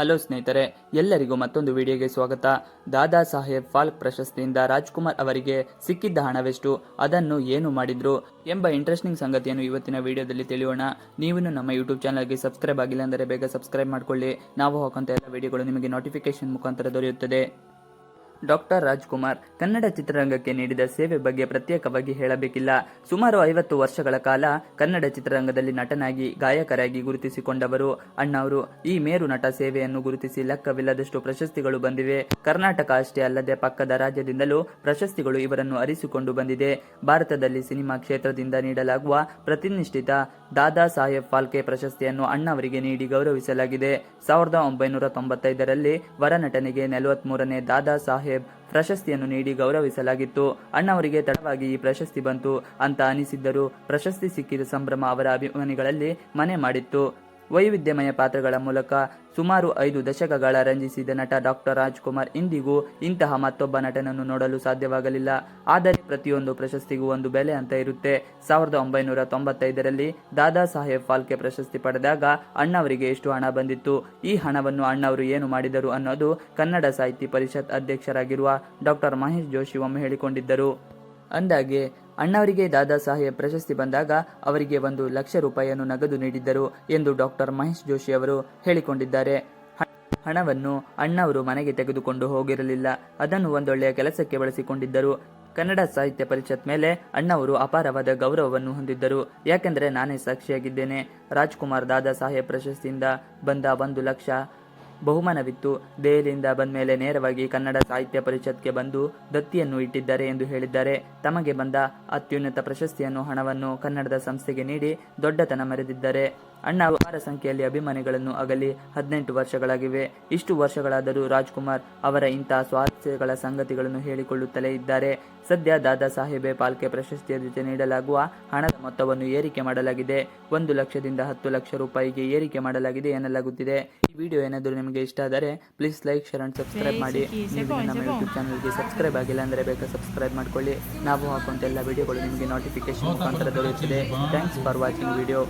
Hello ಸ್ನೇಹಿತರೆ, ಎಲ್ಲರಿಗೂ ಮತ್ತೊಂದು ವಿಡಿಯೋಗೆ ಸ್ವಾಗತ. ದಾದಾ ಸಾಹೇಬ್ ಫಾಲ್ಕ್ ಪ್ರಶಸ್ತಿಯಿಂದ ರಾಜ್ಕುಮಾರ್ ಅವರಿಗೆ ಸಿಕ್ಕಿದ್ದ ಹಣವೆಷ್ಟು, ಅದನ್ನು ಏನು ಮಾಡಿದ್ರು ಎಂಬ ಇಂಟ್ರೆಸ್ಟಿಂಗ್ ಸಂಗತಿಯನ್ನು ಇವತ್ತಿನ ವಿಡಿಯೋದಲ್ಲಿ ತಿಳಿಯೋಣ. ನೀವು ನಮ್ಮ ಯೂಟ್ಯೂಬ್ ಚಾನಲ್ಗೆ ಸಬ್ಸ್ಕ್ರೈಬ್ ಆಗಿಲ್ಲ ಅಂದರೆ ಬೇಗ ಸಬ್ಸ್ಕ್ರೈಬ್ ಮಾಡಿಕೊಳ್ಳಿ. ನಾವು ಹಾಕುವಂಥ ಎಲ್ಲ ವಿಡಿಯೋಗಳು ನಿಮಗೆ ನೋಟಿಫಿಕೇಶನ್ ಮುಖಾಂತರ ದೊರೆಯುತ್ತದೆ. ಡಾಕ್ಟರ್ ರಾಜ್ಕುಮಾರ್ ಕನ್ನಡ ಚಿತ್ರರಂಗಕ್ಕೆ ನೀಡಿದ ಸೇವೆ ಬಗ್ಗೆ ಪ್ರತ್ಯೇಕವಾಗಿ ಹೇಳಬೇಕಿಲ್ಲ. ಸುಮಾರು ಐವತ್ತು ವರ್ಷಗಳ ಕಾಲ ಕನ್ನಡ ಚಿತ್ರರಂಗದಲ್ಲಿ ನಟನಾಗಿ ಗಾಯಕರಾಗಿ ಗುರುತಿಸಿಕೊಂಡವರು. ಅಣ್ಣವರು ಈ ಮೇರು ನಟ ಸೇವೆಯನ್ನು ಗುರುತಿಸಿ ಲೆಕ್ಕವಿಲ್ಲದಷ್ಟು ಪ್ರಶಸ್ತಿಗಳು ಬಂದಿವೆ. ಕರ್ನಾಟಕ ಅಷ್ಟೇ ಅಲ್ಲದೆ ಪಕ್ಕದ ರಾಜ್ಯದಿಂದಲೂ ಪ್ರಶಸ್ತಿಗಳು ಇವರನ್ನು ಅರಿಸಿಕೊಂಡು ಬಂದಿದೆ. ಭಾರತದಲ್ಲಿ ಸಿನಿಮಾ ಕ್ಷೇತ್ರದಿಂದ ನೀಡಲಾಗುವ ಪ್ರತಿನಿಷ್ಠಿತ ದಾದಾ ಸಾಹೇಬ್ ಫಾಲ್ಕೆ ಪ್ರಶಸ್ತಿಯನ್ನು ಅಣ್ಣವರಿಗೆ ನೀಡಿ ಗೌರವಿಸಲಾಗಿದೆ. ಸಾವಿರದ ಒಂಬೈನೂರ ತೊಂಬತ್ತೈದರಲ್ಲಿ ವರನಟನಿಗೆ ನಲವತ್ಮೂರನೇ ದಾದಾ ಸಾಹೇಬ್ ಪ್ರಶಸ್ತಿಯನ್ನು ನೀಡಿ ಗೌರವಿಸಲಾಗಿತ್ತು. ಅಣ್ಣವರಿಗೆ ತಡವಾಗಿ ಈ ಪ್ರಶಸ್ತಿ ಬಂತು ಅಂತ ಅನಿಸಿದ್ದರೂ. ಪ್ರಶಸ್ತಿ ಸಿಕ್ಕಿದ ಸಂಭ್ರಮ ಅವರ ಅಭಿಮಾನಿಗಳಲ್ಲಿ ಮನೆ ಮಾಡಿತ್ತು. ವೈವಿಧ್ಯಮಯ ಪಾತ್ರಗಳ ಮೂಲಕ ಸುಮಾರು ಐದು ದಶಕಗಳ ರಂಜಿಸಿದ ನಟ ಡಾಕ್ಟರ್ ರಾಜ್ಕುಮಾರ್ ಇಂದಿಗೂ ಇಂತಹ ಮತ್ತೊಬ್ಬ ನಟನನ್ನು ನೋಡಲು ಸಾಧ್ಯವಾಗಲಿಲ್ಲ. ಆದರೆ ಪ್ರತಿಯೊಂದು ಪ್ರಶಸ್ತಿಗೂ ಒಂದು ಬೆಲೆ ಅಂತ ಇರುತ್ತೆ. ಸಾವಿರದ ಒಂಬೈನೂರ ತೊಂಬತ್ತೈದರಲ್ಲಿ ದಾದಾ ಸಾಹೇಬ್ ಫಾಲ್ಕೆ ಪ್ರಶಸ್ತಿ ಪಡೆದಾಗ ಅಣ್ಣವರಿಗೆ ಎಷ್ಟು ಹಣ ಬಂದಿತ್ತು? ಈ ಹಣವನ್ನು ಅಣ್ಣವರು ಏನು ಮಾಡಿದರು ಅನ್ನೋದು ಕನ್ನಡ ಸಾಹಿತ್ಯ ಪರಿಷತ್ ಅಧ್ಯಕ್ಷರಾಗಿರುವ ಡಾಕ್ಟರ್ ಮಹೇಶ್ ಜೋಶಿ ಒಮ್ಮೆ ಹೇಳಿಕೊಂಡಿದ್ದರು. ಅಂದಾಗೆ ಅಣ್ಣವರಿಗೆ ದಾದಾ ಸಾಹೇಬ್ ಪ್ರಶಸ್ತಿ ಬಂದಾಗ ಅವರಿಗೆ ಒಂದು ಲಕ್ಷ ರೂಪಾಯಿಯನ್ನು ನಗದು ನೀಡಿದ್ದರು ಎಂದು ಡಾಕ್ಟರ್ ಮಹೇಶ್ ಜೋಶಿ ಅವರು ಹೇಳಿಕೊಂಡಿದ್ದಾರೆ. ಹಣವನ್ನು ಅಣ್ಣವರು ಮನೆಗೆ ತೆಗೆದುಕೊಂಡು ಹೋಗಿರಲಿಲ್ಲ. ಅದನ್ನು ಒಂದೊಳ್ಳೆಯ ಕೆಲಸಕ್ಕೆ ಬಳಸಿಕೊಂಡಿದ್ದರು. ಕನ್ನಡ ಸಾಹಿತ್ಯ ಪರಿಷತ್ ಮೇಲೆ ಅಣ್ಣವರು ಅಪಾರವಾದ ಗೌರವವನ್ನು ಹೊಂದಿದ್ದರು. ಯಾಕೆಂದರೆ ನಾನೇ ಸಾಕ್ಷಿಯಾಗಿದ್ದೇನೆ. ರಾಜ್ಕುಮಾರ್ ದಾದಾ ಸಾಹೇಬ್ ಪ್ರಶಸ್ತಿಯಿಂದ ಬಂದ ಒಂದು ಲಕ್ಷ ಬಹುಮಾನವಿತ್ತು. ದೆಹಲಿಯಿಂದ ಬಂದ್ಮೇಲೆ ನೇರವಾಗಿ ಕನ್ನಡ ಸಾಹಿತ್ಯ ಪರಿಷತ್ಗೆ ಬಂದು ದತ್ತಿಯನ್ನು ಇಟ್ಟಿದ್ದಾರೆ ಎಂದು ಹೇಳಿದ್ದಾರೆ. ತಮಗೆ ಬಂದ ಅತ್ಯುನ್ನತ ಪ್ರಶಸ್ತಿಯನ್ನು ಹಣವನ್ನು ಕನ್ನಡದ ಸಂಸ್ಥೆಗೆ ನೀಡಿ ದೊಡ್ಡತನ ಮರೆದಿದ್ದಾರೆ. ಅಣ್ಣ ಅಪಾರ ಸಂಖ್ಯೆಯಲ್ಲಿ ಅಭಿಮಾನಿಗಳನ್ನು ಅಗಲಿ ಹದಿನೆಂಟು ವರ್ಷಗಳಾಗಿವೆ. ಇಷ್ಟು ವರ್ಷಗಳಾದರೂ ರಾಜ್ಕುಮಾರ್ ಅವರ ಇಂತಹ ಸ್ವಾರಸ್ಯಗಳ ಸಂಗತಿಗಳನ್ನು ಹೇಳಿಕೊಳ್ಳುತ್ತಲೇ ಇದ್ದಾರೆ. ಸದ್ಯ ದಾದಾ ಸಾಹೇಬೆ ಪಾಲ್ಕೆ ಪ್ರಶಸ್ತಿಯ ಜೊತೆ ನೀಡಲಾಗುವ ಹಣದ ಮೊತ್ತವನ್ನು ಏರಿಕೆ ಮಾಡಲಾಗಿದೆ. ಒಂದು ಲಕ್ಷದಿಂದ ಹತ್ತು ಲಕ್ಷ ರೂಪಾಯಿಗೆ ಏರಿಕೆ ಮಾಡಲಾಗಿದೆ ಎನ್ನಲಾಗುತ್ತಿದೆ. ಈ ವಿಡಿಯೋ ಏನಾದರೂ ನಿಮಗೆ ಇಷ್ಟ ಆದರೆ please like share and subscribe ಮಾಡಿ. ನೀವು ನಮ್ಮ ಯೂಟ್ಯೂಬ್ ಚಾನಲ್ಗೆ ಸಬ್ಸ್ಕ್ರೈಬ್ ಆಗಿಲ್ಲ ಅಂದರೆ ಬೇಕಾ ಸಬ್ಸ್ಕ್ರೈಬ್ ಮಾಡ್ಕೊಳ್ಳಿ. ನಾವು ಹಾಕುವಂಥ ಎಲ್ಲ ವಿಡಿಯೋಗಳು ನಿಮಗೆ ನೋಟಿಫಿಕೇಶನ್ ಮುಖಾಂತರ ದೊರೆಯುತ್ತದೆ ಥ್ಯಾಂಕ್ಸ್ ಫಾರ್ ವಾಚಿಂಗ್ ವಿಡಿಯೋ